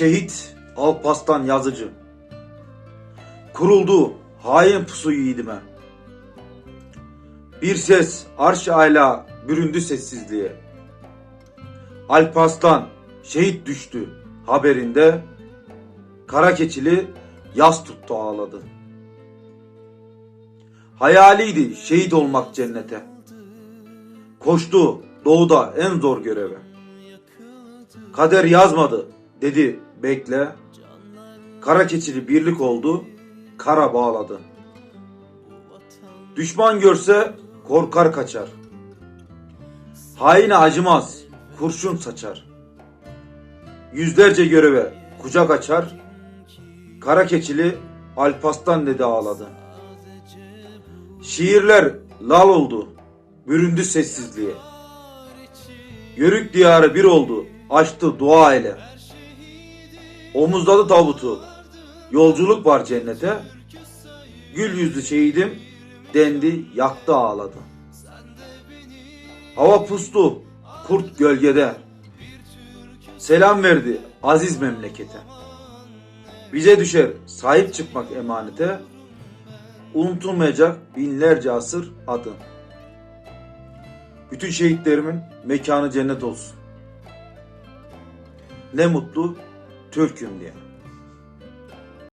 Şehit Alpaslan yazıcı. Kuruldu hain pusu yiğidime. Bir ses arş ayla büründü sessizliğe. Alparslan şehit düştü haberinde. Kara keçili yas tuttu ağladı. Hayaliydi şehit olmak cennete. Koştu doğuda en zor göreve. Kader yazmadı dedi bekle. Kara keçili birlik oldu, kara bağladı. Düşman görse korkar kaçar. Haine acımaz, kurşun saçar. Yüzlerce göreve kucak açar. Kara keçili Alpaslan dedi ağladı. Şiirler lal oldu, büründü sessizliğe. Yörük diyarı bir oldu, açtı dua ile. Omuzladı tabutu, yolculuk var cennete. Gül yüzlü şehidim, dendi, yaktı ağladı. Hava pustu, kurt gölgede. Selam verdi aziz memlekete. Bize düşer sahip çıkmak emanete. Unutulmayacak binlerce asır adın. Bütün şehitlerimin mekanı cennet olsun. Ne mutlu Türk'üm diye.